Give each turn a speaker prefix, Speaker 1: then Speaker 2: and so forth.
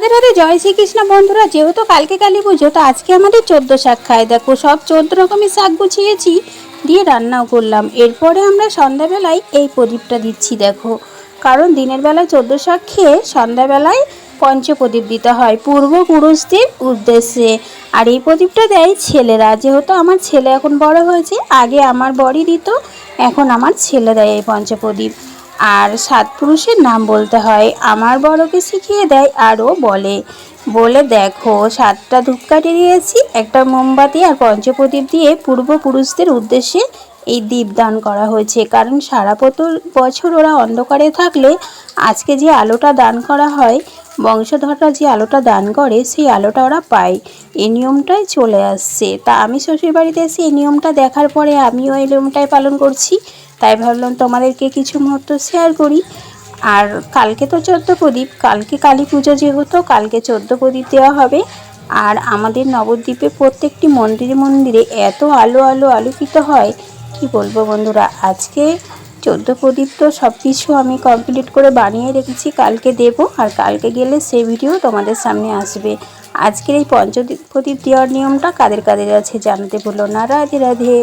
Speaker 1: রাধে রাধে জয় শ্রীকৃষ্ণ বন্ধুরা, যেহেতু কালকে কালী পুজো, তো আজকে আমাদের চোদ্দ শাক খায় দেখো, সব চোদ্দ রকমের শাক গুছিয়েছি, দিয়ে রান্নাও করলাম। এরপরে আমরা সন্ধ্যাবেলায় এই প্রদীপটা দিচ্ছি, দেখো। কারণ দিনের বেলায় চোদ্দ শাক খেয়ে সন্ধ্যাবেলায় পঞ্চপ্রদীপ দিতে হয় পূর্বপুরুষদের উদ্দেশ্যে। আর এই প্রদীপটা দেয় ছেলেরা, যেহেতু আমার ছেলে এখন বড় হয়েছে, আগে আমার বড়ি দিত, এখন আমার ছেলে দেয় এই পঞ্চপ্রদীপ। আর সাত পুরুষের নাম বলতে হয়। আমার বড়কে শিখিয়ে দেয় আরও বলে। বলে দেখো, সাতটা ধূপকাঠি দিয়েছি, একটা মোমবাতি আর পঞ্চপ্রদীপ দিয়ে পূর্বপুরুষদের উদ্দেশ্যে এই দীপদান করা হয়েছে। কারণ সারা বছর ওরা অন্ধকারে থাকলে আজকে যে আলোটা দান করা হয় বংশধররা যে আলোটা দান করে, সেই আলোটা ওরা পায়। এই নিয়মটাই চলে আসছে। তা আমি শ্বশুর বাড়িতে এসে এই নিয়মটা দেখার পরে আমিও এই নিয়মটাই পালন করছি। তাই ভাবলাম তোমাদেরকে কিছু মুহূর্ত শেয়ার করি। আর কালকে তো চোদ্দ প্রদীপ। কালকে কালী পুজো যেহেতু, কালকে চোদ্দ প্রদীপ দেওয়া হবে। আর আমাদের নবদ্বীপে প্রত্যেকটি মন্দিরে মন্দিরে এত আলো আলো আলোকিত হয়। কি বলব বন্ধুরা? আজকে চোদ্দ প্রদীপ তো সব কিছু আমি কমপ্লিট করে বানিয়ে রেখেছি, কালকে দেব আর কালকে গেলে সে ভিডিও তোমাদের সামনে আসবে। আজকের এই পঞ্চদীপ প্রদীপ দেওয়ার নিয়মটা কাদের কাদের আছে জানাতে বলল না। রাধে রাধে।